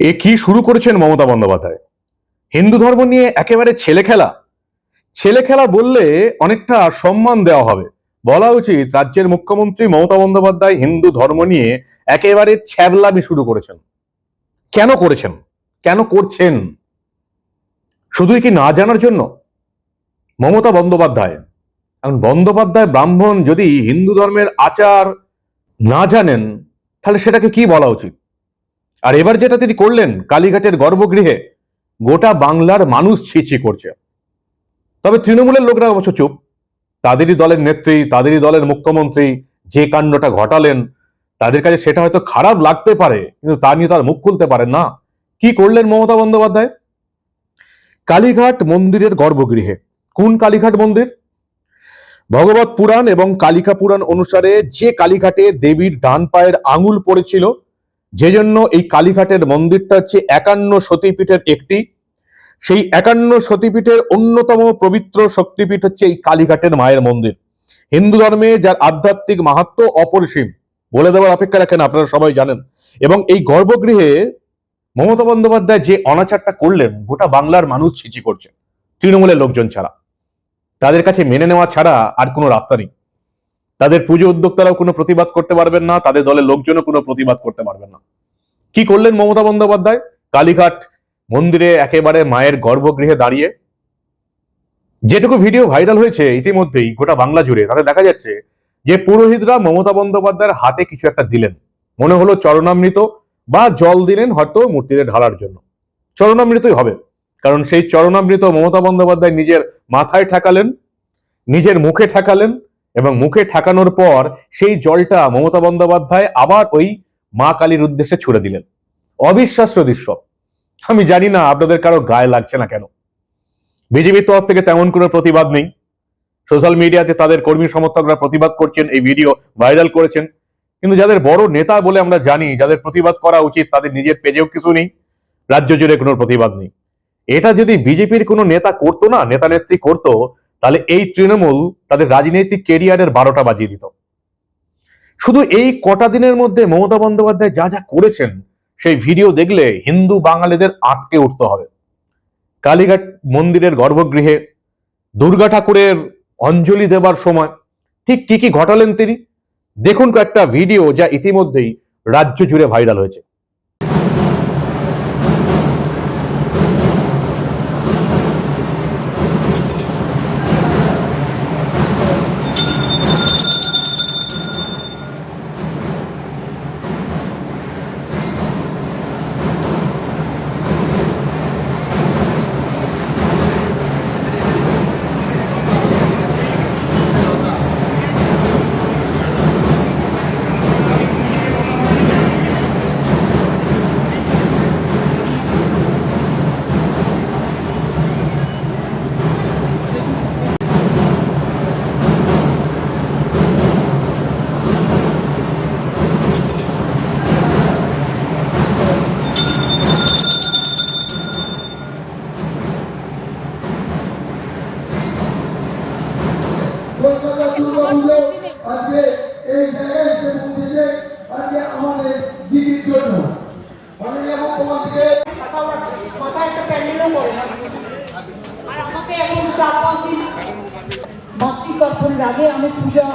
এ কি শুরু করেছেন মমতা বন্দ্যোপাধ্যায়? হিন্দু ধর্ম নিয়ে একেবারে ছেলে খেলা। ছেলে খেলা বললে অনেকটা সম্মান দেওয়া হবে। বলা উচিত রাজ্যের মুখ্যমন্ত্রী মমতা বন্দ্যোপাধ্যায় হিন্দু ধর্ম নিয়ে একেবারে ছ্যাবলামি শুরু করেছেন। কেন করেছেন? কেন করছেন? শুধুই কি না জানার জন্য? মমতা বন্দ্যোপাধ্যায়। এখন বন্দ্যোপাধ্যায় ব্রাহ্মণ যদি হিন্দু ধর্মের আচার না জানেন, তাহলে সেটাকে কি বলা উচিত? আর এবার যেটা তিনি করলেন, কালীঘাটের গর্ভগৃহে গোটা বাংলার মানুষ ছিছি করছে। তবে তৃণমূলের লোকরা অবশ্য চুপ। তাদেরই দলের নেত্রী, তাদেরই দলের মুখ্যমন্ত্রী, যে কাণ্ডটা ঘটালেন, তাদের কাছে সেটা হয়তো খারাপ লাগতে পারে, কিন্তু তা নিয়ে তার মুখ খুলতে পারেন না। কি করলেন মমতা বন্দ্যোপাধ্যায়? কালীঘাট মন্দিরের গর্ভগৃহে। কোন কালীঘাট মন্দির? ভগবত পুরাণ এবং কালিকা পুরাণ অনুসারে যে কালীঘাটে দেবীর ডান পায়ের আঙুল পড়েছিল যে জন্য এই কালীঘাটের মন্দিরটা হচ্ছে একান্ন সতীপীঠের একটি। সেই একান্ন সতীপীঠের অন্যতম পবিত্র শক্তিপীঠ হচ্ছে এই কালীঘাটের মায়ের মন্দির। হিন্দু ধর্মে যার আধ্যাত্মিক মাহাত্ম অপরিসীম, বলে দেওয়ার অপেক্ষা রাখেন আপনারা সবাই জানেন। এবং এই গর্ভগৃহে মমতা বন্দ্যোপাধ্যায় যে অনাচারটা করলেন, গোটা বাংলার মানুষ ছিচি করছে, তৃণমূলের লোকজন ছাড়া। তাদের কাছে মেনে নেওয়া ছাড়া আর কোনো রাস্তা নেই। তাদের পুজো উদ্যোক্তারাও কোনো প্রতিবাদ করতে পারবেন না, তাদের দলের লোকজনও কোনো প্রতিবাদ করতে পারবেন না। কি করলেন মমতা বন্দ্যোপাধ্যায়? কালীঘাট মন্দিরে একেবারে মায়ের গর্ভগৃহে দাঁড়িয়ে যেটুকু ভিডিও ভাইরাল হয়েছে ইতিমধ্যেই গোটা বাংলা জুড়ে, তাতে দেখা যাচ্ছে যে পুরোহিতরা মমতা বন্দ্যোপাধ্যায়ের হাতে কিছু একটা দিলেন। মনে হলো চরণামৃত বা জল দিলেন হয়তো মূর্তিতে ঢালার জন্য। চরণামৃতই হবে, কারণ সেই চরণামৃত মমতা বন্দ্যোপাধ্যায় নিজের মাথায় ঠেকালেন, নিজের মুখে ঠেকালেন এবং মুখে ঠেকানোর পর সেই জলটা মমতা বন্দ্যোপাধ্যায় আবার ওই মা কালীর উদ্দেশ্যে ছুড়ে দিলেন। অবিশ্বাস্য দৃশ্য। আমি জানি না আপনাদের কারও গায়ে লাগছে না কেন। বিজেপির তরফ থেকে তেমন কোনো প্রতিবাদ নেই। সোশ্যাল মিডিয়াতে তাদের কর্মী সমর্থকরা প্রতিবাদ করছেন, এই ভিডিও ভাইরাল করেছেন। কিন্তু যাদের বড় নেতা বলে আমরা জানি, যাদের প্রতিবাদ করা উচিত, তাদের নিজের পেজেও কিছু নেই। রাজ্য জুড়ে কোনো প্রতিবাদ নেই। এটা যদি বিজেপির কোনো নেতা করতো না নেতা নেত্রী করতো তাহলে এই তৃণমূল তাদের রাজনৈতিক কেরিয়ারের বারোটা বাজিয়ে দিত। শুধু এই কটা দিনের মধ্যে মমতা বন্দ্যোপাধ্যায় যা যা করেছেন, সেই ভিডিও দেখলে হিন্দু বাঙালিদের আটকে উঠতে হবে। কালীঘাট মন্দিরের গর্ভগৃহে দুর্গা ঠাকুরের অঞ্জলি দেবার সময় ঠিক কি কি ঘটালেন তিনি? দেখুন কয়েকটা ভিডিও যা ইতিমধ্যেই রাজ্য জুড়ে ভাইরাল হয়েছে। আগে আমি পূজা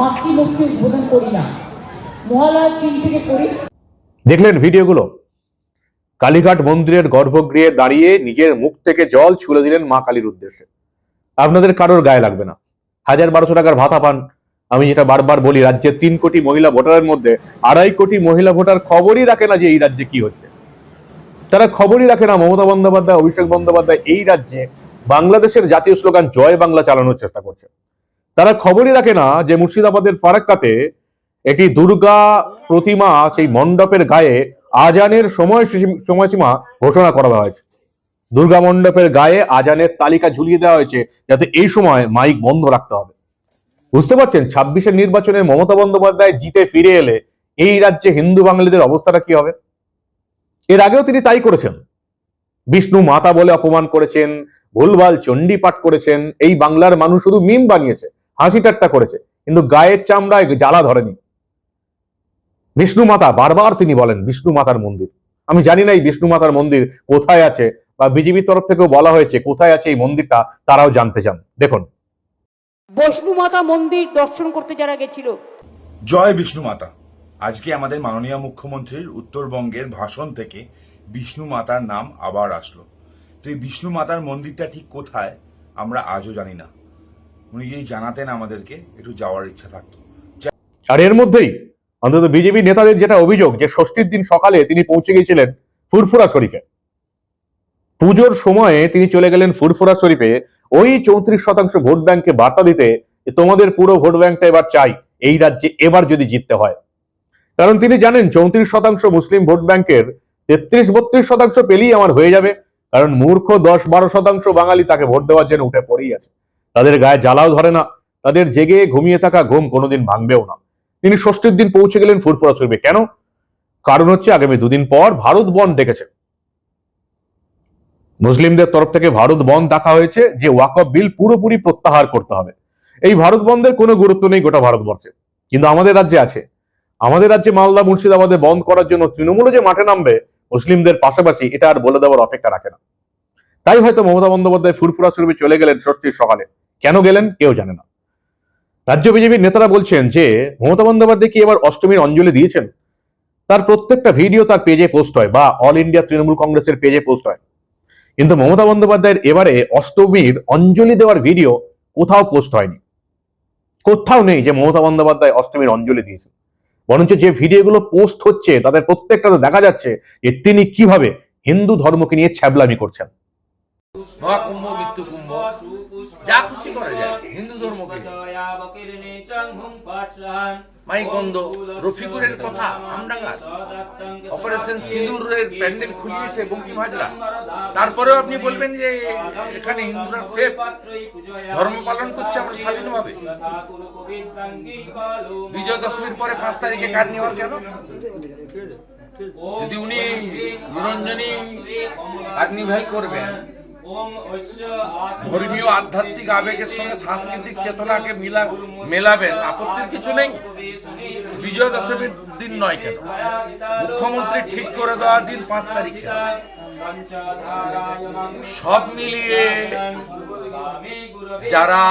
মাতৃমূর্তি উদ্বোধন করি না। দিন থেকে করি। দেখলেন ভিডিওগুলো? কালীঘাট মন্দিরের গর্ভগৃহে দাঁড়িয়ে নিজের মুখ থেকে জল ছুলে দিলেন মা কালীর উদ্দেশ্যে। আপনাদের কারোর গায়ে লাগবে না। হাজার বারোশো টাকার ভাতা পান। আমি যেটা বারবার বলি রাজ্যের তিন কোটি মহিলা ভোটারের মধ্যে আড়াই কোটি মহিলা ভোটার খবরই রাখে না যে এই রাজ্যে কি হচ্ছে। তারা খবরই রাখে না। মমতা বন্দ্যোপাধ্যায়, অভিষেক বন্দ্যোপাধ্যায় এই রাজ্যে বাংলাদেশের জাতীয় স্লোগান, জয় বাংলা চালানোর চেষ্টা করছে। তারা খবরই রাখে না যে মুর্শিদাবাদের ফারাক্কাতে একটি দুর্গা প্রতিমা সেই মণ্ডপের গায়ে আজানের সময় সময়সীমা ঘোষণা করা হয়েছে। দুর্গা মণ্ডপের গায়ে আজানের তালিকা ঝুলিয়ে দেওয়া হয়েছে যাতে এই সময় মাইক বন্ধ রাখতে হবে। বুঝতে পারছেন? ছাব্বিশের নির্বাচনে মমতা বন্দ্যোপাধ্যায় জিতে ফিরে এলে এই রাজ্যে হিন্দু বাঙালিদের অবস্থাটা কি হবে? এর আগেও তিনি তাই করেছেন। বিষ্ণু মাতা বলে অপমান করেছেন ভুলভাল চণ্ডী পাঠ করেছেন এই বাংলার মানুষ শুধু মিম বানিয়েছে হাসি ঠাট্টা করেছে কিন্তু গায়ের চামড়ায় জ্বালা ধরেনি। বিষ্ণু মাতা বারবার তিনি বলেন বিষ্ণু মাতার মন্দির। আমি জানি না এই বিষ্ণু মাতার মন্দির কোথায় আছে বা বিজেপির তরফ থেকেও বলা হয়েছে কোথায় আছে এই মন্দিরটা তারাও জানতে চান। দেখুন। বৈষ্ণু মাতা মন্দির দর্শন করতে যারা গেছিল। জয় বিষ্ণু মাতা। আজকে আমাদের মাননীয় মুখ্যমন্ত্রীর উত্তরবঙ্গের ভাষণ থেকে বিষ্ণু মাতার নাম আবার আসলো। তো এই বিষ্ণু মাতার মন্দিরটা ঠিক কোথায়, আমরা আজও জানি না। উনি যদি জানাতেন আমাদেরকে, একটু যাওয়ার ইচ্ছা থাকতো। আর এর মধ্যেই অন্তত বিজেপি নেতাদের যেটা অভিযোগ যে ষষ্ঠীর দিন সকালে তিনি পৌঁছে গিয়েছিলেন ফুরফুরা শরীফে। পুজোর সময়ে তিনি চলে গেলেন ফুরফুরা শরীফে, ওই চৌত্রিশ শতাংশ ভোট ব্যাংকে বার্তা দিতে, তোমাদের পুরো ভোট ব্যাংকটা এবার চাই, এই রাজ্যে এবার যদি জিততে হয়। কারণ তিনি জানেন চৌত্রিশ শতাংশ মুসলিম ভোট ব্যাংকের তেত্রিশ, বত্রিশ শতাংশ পেলেই আমার হয়ে যাবে। কারণ মূর্খ দশ, বারো শতাংশ বাঙালি তাকে ভোট দেওয়ার জন্য উঠে পড়েই আছে। তাদের গায়ে জ্বালাও ধরে না। তাদের জেগে ঘুমিয়ে থাকা ঘুম কোনোদিন ভাঙবেও না। তিনি ষষ্ঠীর দিন পৌঁছে গেলেন ফুরফুরা শরীফে কেন? কারণ হচ্ছে আগামী দুদিন পর ভারত বন ডেকেছে। মুসলিমদের তরফ থেকে ভারত বন্ধ ডাকা হয়েছে যে ওয়াকফ বিল পুরোপুরি প্রত্যাহার করতে হবে। এই ভারত বন্ধের কোনো গুরুত্ব নেই গোটা ভারতবর্ষে। কিন্তু আমাদের রাজ্যে আছে। আমাদের রাজ্যে মালদা, মুর্শিদাবাদে বন্ধ করার জন্য তৃণমূলে যে মাঠে নামবে, মুসলিমদের পাশাপাশি এটা আর বলে দেওয়ার অপেক্ষা রাখে না। তাই হয়তো মমতা বন্দ্যোপাধ্যায় ফুরফুরা শরীফে চলে গেলেন ষষ্ঠীর সকালে। কেন গেলেন কেউ জানে না। রাজ্য বিজেপির নেতারা বলছেন যে, মমতা বন্দ্যোপাধ্যায় কি এবার অষ্টমীর অঞ্জলি দিয়েছেন? তার প্রত্যেকটা ভিডিও তার পেজে পোস্ট হয় বা অল ইন্ডিয়া তৃণমূল কংগ্রেসের পেজে পোস্ট হয়। কিন্তু মমতা বন্দ্যোপাধ্যায়ের এবারে অষ্টমীর অঞ্জলি দেওয়ার ভিডিও কোথাও পোস্ট হয়নি। কোথাও নেই যে মমতা বন্দ্যোপাধ্যায় অষ্টমীর অঞ্জলি দিয়েছেন। বরঞ্চ যে ভিডিওগুলো পোস্ট হচ্ছে, তাদের প্রত্যেকটাতে দেখা যাচ্ছে যে তিনি কীভাবে হিন্দু ধর্মকে নিয়ে ছ্যাবলামি করছেন। মহাকুম্ভ মৃত্যু কুম্ভ যা খুশি করা যায়। হিন্দু ধর্মকে। মাইকন্দ রফিকুরের কথা আমডাঙ্গার। অপারেশন সিঁদুরের প্যান্ডেল খুলিয়েছে বঙ্কিম হাজরা। তারপরেও আপনি বলবেন যে এখানে হিন্দুরা সেফ। ধর্ম পালন করছে আমরা স্বাধীনভাবে। বিজয় দশমীর পরে পাঁচ তারিখে কার নেওয়ার কেন? যদি উনি নিরঞ্জনী আগ্নিভেল করবেন ধর্মীয় আধ্যাত্মিক আবেগের সঙ্গে সাংস্কৃতিক চেতনাকে মিলা মেলাবেন। আপত্তির কিছু নেই। বিজয় দশমীর দিন নয় কেন? মুখ্যমন্ত্রী ঠিক করে দেওয়া দিন পাঁচ তারিখে। সব মিলিয়ে যারা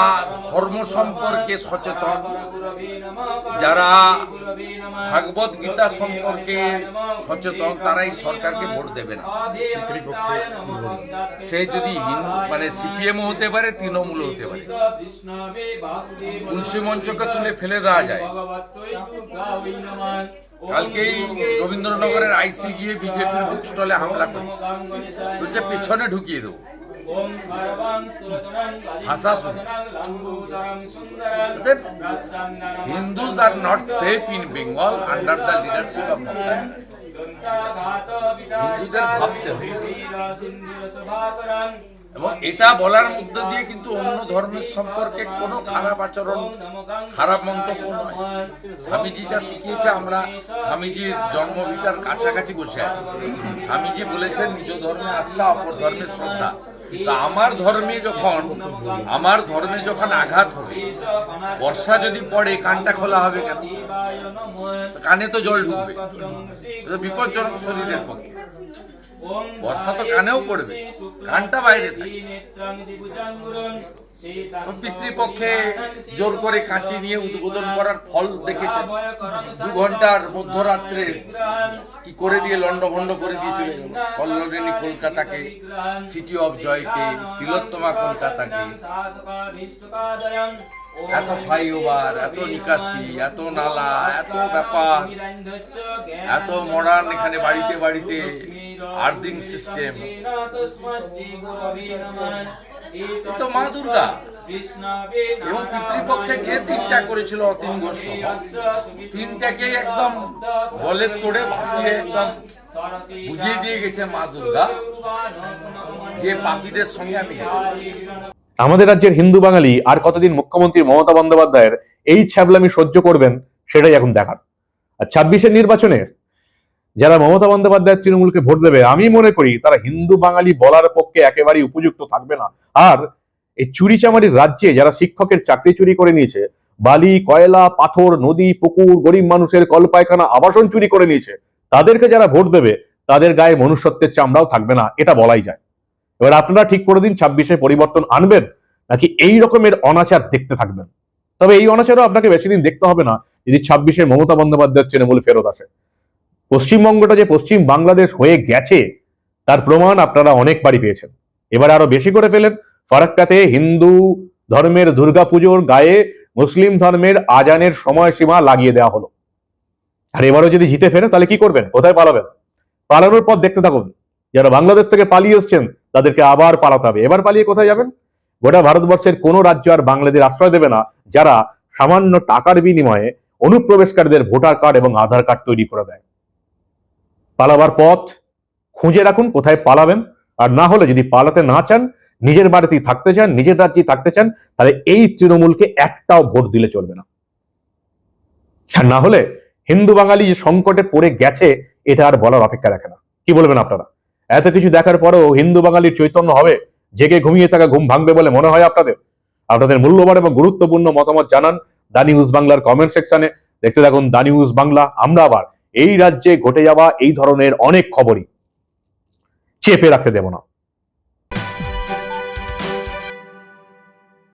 ধর্ম সম্পর্কে সচেতন যারা ভাগবত গীতা সম্পর্কে সচেতন তারাই সরকারকে ভোট দেবে না। সে যদি হিন্দু মানে সিপিএম হতে পারে তৃণমূল হতে পারে। তুলসী মঞ্চকে তুলে ফেলে দেওয়া যায়। কালকেই রবীন্দ্রনগরের আইসি গিয়ে বিজেপির বুক স্টলে হামলা করছে। বলছে পেছনে ঢুকিয়ে দেবো। ভাষা Hindus are not safe in Bengal under the leadership of Mamata. হিন্দুদের ভাবতে হবে এবং এটা বলার মধ্য দিয়ে কিন্তু অন্য ধর্মের সম্পর্কে কোনো খারাপ আচরণ খারাপ মন্তব্য নয়। স্বামীজি যা শিখিয়েছে আমরা স্বামীজির জন্মভিটার কাছাকাছি বসে আছি। স্বামীজি বলেছেন নিজ ধর্মে আস্থা অপর ধর্মের শ্রদ্ধা। আমার ধর্মে যখন, আমার ধর্মে যখন আঘাত হবে, বর্ষা যদি পড়ে, কানটা খোলা হবে কেন? কানে তো জল ঢুকবে। বিপজ্জনক শরীরের পক্ষে। বর্ষা তো কানেও পড়বে। কানটা বাইরে পিতৃপক্ষে জোর করে কাঁচি নিয়ে উদ্বোধন করার ফল দেখেছেন। দু ঘণ্টার মধ্যরাত্রে কি করে দিয়ে লন্ডভন্ড করে দিয়েছিল কল্লোলিনী কলকাতাকে সিটি অফ জয়কে তিলোত্তমা কলকাতাকে। এত ফ্লাইওভার, এত নিকাশি, এত নালা, এত ব্যাপার, এত মডার্ন এখানে বাড়িতে বাড়িতে। Earthing system. তো মা দুর্গা। এবং পিতৃপক্ষে যে তিনটা করেছিল অতীন ঘোষ তিনটাকে একদম জলের তোড়ে ভাসিয়ে একদম বুঝিয়ে দিয়ে গেছে মা দুর্গা। যে পাপীদের সঙ্গে আমি আমাদের রাজ্যের হিন্দু বাঙালি আর কতদিন মুখ্যমন্ত্রী মমতা বন্দ্যোপাধ্যায়ের এই ছ্যাবলামি সহ্য করবেন সেটাই এখন দেখার। আর ছাব্বিশের নির্বাচনে যারা মমতা বন্দ্যোপাধ্যায়ের তৃণমূলকে ভোট দেবে, আমি মনে করি তারা হিন্দু বাঙালি বলার পক্ষে একেবারেই উপযুক্ত থাকবে না। আর এই চুরি চামারির রাজ্যে যারা শিক্ষকের চাকরি চুরি করে নিয়েছে, বালি, কয়লা, পাথর, নদী, পুকুর, গরিব মানুষের কলপায়খানা, আবাসন চুরি করে নিয়েছে, তাদেরকে যারা ভোট দেবে, তাদের গায়ে মনুষ্যত্বের চামড়াও থাকবে না, এটা বলাই যায়। এবার আপনারা ঠিক করে দিন, ছাব্বিশে পরিবর্তন আনবেন, নাকি এই রকমের অনাচার দেখতে থাকবেন? তবে এই অনাচারও আপনাকে বেশি দিন দেখতে হবে না, যদি ছাব্বিশে মমতা বন্দ্যোপাধ্যায়ের তৃণমূল ফেরত আসে। পশ্চিমবঙ্গটা যে পশ্চিম বাংলাদেশ হয়ে গেছে, তার প্রমাণ আপনারা অনেকবারই পেয়েছেন। এবার আরও বেশি করে ফেলেন, ফারাক্কাতে হিন্দু ধর্মের দুর্গাপুজোর গায়ে মুসলিম ধর্মের আজানের সময়সীমা লাগিয়ে দেওয়া হলো। আর এবারও যদি জিতে ফেরে তাহলে কি করবেন? কোথায় পালাবেন? পালানোর পর দেখতে থাকুন। যারা বাংলাদেশ থেকে পালিয়ে এসছেন, তাদেরকে আবার পালাতে হবে। এবার পালিয়ে কোথায় যাবেন? গোটা ভারতবর্ষের কোনো রাজ্য আর বাংলাদেশ আশ্রয় দেবে না, যারা সামান্য টাকার বিনিময়ে অনুপ্রবেশকারীদের ভোটার কার্ড এবং আধার কার্ড তৈরি করে দেয়। পালাবার পথ খুঁজে রাখুন, কোথায় পালাবেন। আর না হলে যদি পালাতে না চান, নিজের বাড়িতেই থাকতে চান, নিজের রাজ্যেই থাকতে চান, তাহলে এই তৃণমূলকে একটাও ভোট দিলে চলবে না। আর না হলে হিন্দু বাঙালি যে সংকটে পড়ে গেছে, এটা আর বলার অপেক্ষা রাখে না। কি বলবেন আপনারা? এত কিছু দেখার পরেও হিন্দু বাঙালির চৈতন্য হবে, জেগে ঘুমিয়ে থাকা ঘুম ভাঙবে বলে মনে হয় আপনাদের? আপনাদের মূল্যবান এবং গুরুত্বপূর্ণ মতামত জানান দা নিউজ বাংলার কমেন্ট সেকশনে। দেখতে থাকুন দা নিউজ বাংলা, আমরা আবার এই রাজ্যে ঘটে যাওয়া এই ধরনের অনেক খবরই চেপে রাখতে দেব না।